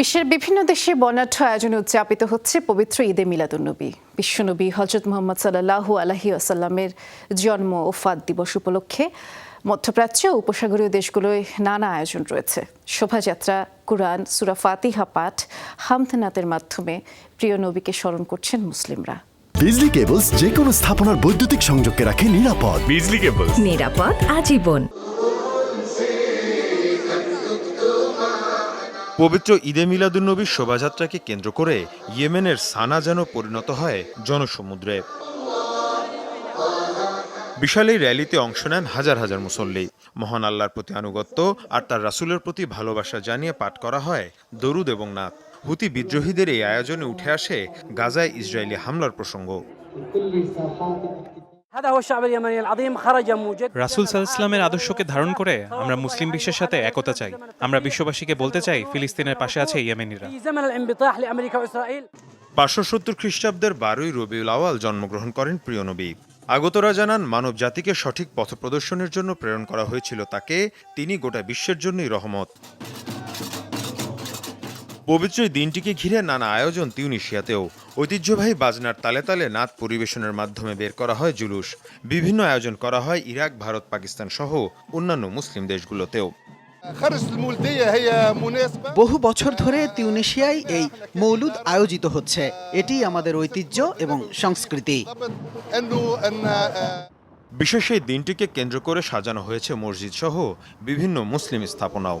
বিশ্বের বিভিন্ন দেশে বর্ণাঢ্য আয়োজনে উদযাপিত হচ্ছে পবিত্র ঈদে মিলাদুন্নবী। বিশ্বনবী হজরত মোহাম্মদ সাল্লাহু আলহি আসাল্লামের জন্ম ও ফাদ দিবস উপলক্ষে মধ্যপ্রাচ্য ও উপসাগরীয় দেশগুলোয় নানা আয়োজন রয়েছে। শোভাযাত্রা কুরআন সুরা ফাতিহা পাঠ হামথনাতের মাধ্যমে প্রিয় নবীকে স্মরণ করছেন মুসলিমরা। বিজলি কেবলস যে কোনো স্থাপনার বৈদ্যুতিক সংযোগকে রাখে নিরাপদ। বিজলি কেবল নিরাপদ আজীবন। পবিত্র ঈদে মিলাদুন্নবীর শোভাযাত্রাকে কেন্দ্র করে ইয়েমেনের সানা যেন পরিণত হয় জনসমুদ্রে। বিশাল এই র্যালিতে অংশ নেন হাজার হাজার মুসল্লি। মহান আল্লাহর প্রতি আনুগত্য আর তার রাসূলের প্রতি ভালোবাসা জানিয়ে পাঠ করা হয় দরুদ এবং নাথ হুতি বিদ্রোহীদের এই আয়োজনে উঠে আসে গাজায় ইসরায়েলি হামলার প্রসঙ্গ। রাসুল সাল্লামের আদর্শকে ধারণ করে আমরা মুসলিম বিশ্বের সাথে একতা চাই। আমরা বিশ্ববাসীকে বলতে চাই ফিলিস্তিনের পাশে আছে ইয়েমেনিরা। পাঁচশো সত্তর খ্রিস্টাব্দের বারোই রবিউল আওয়াল জন্মগ্রহণ করেন প্রিয় নবী। আগতরা জানান মানব জাতিকে সঠিক পথ প্রদর্শনের জন্য প্রেরণ করা হয়েছিল তাকে তিনি গোটা বিশ্বের জন্যই রহমত। পবিত্র দিনটিকে ঘিরে নানা আয়োজন তিউনিশিয়াতেও। ঐতিহ্যবাহী বাজনার তালে তালে নাচ পরিবেশনের মাধ্যমে বের করা হয় জুলুস। বিভিন্ন আয়োজন করা হয় ইরাক ভারত পাকিস্তান সহ অন্যান্য মুসলিম দেশগুলোতেও। বহু বছর ধরে তিউনেশিয়ায় এই মৌলুদ আয়োজিত হচ্ছে। এটি আমাদের ঐতিহ্য এবং সংস্কৃতি। বিশেষ এই দিনটিকে কেন্দ্র করে সাজানো হয়েছে মসজিদ সহ বিভিন্ন মুসলিম স্থাপনাও।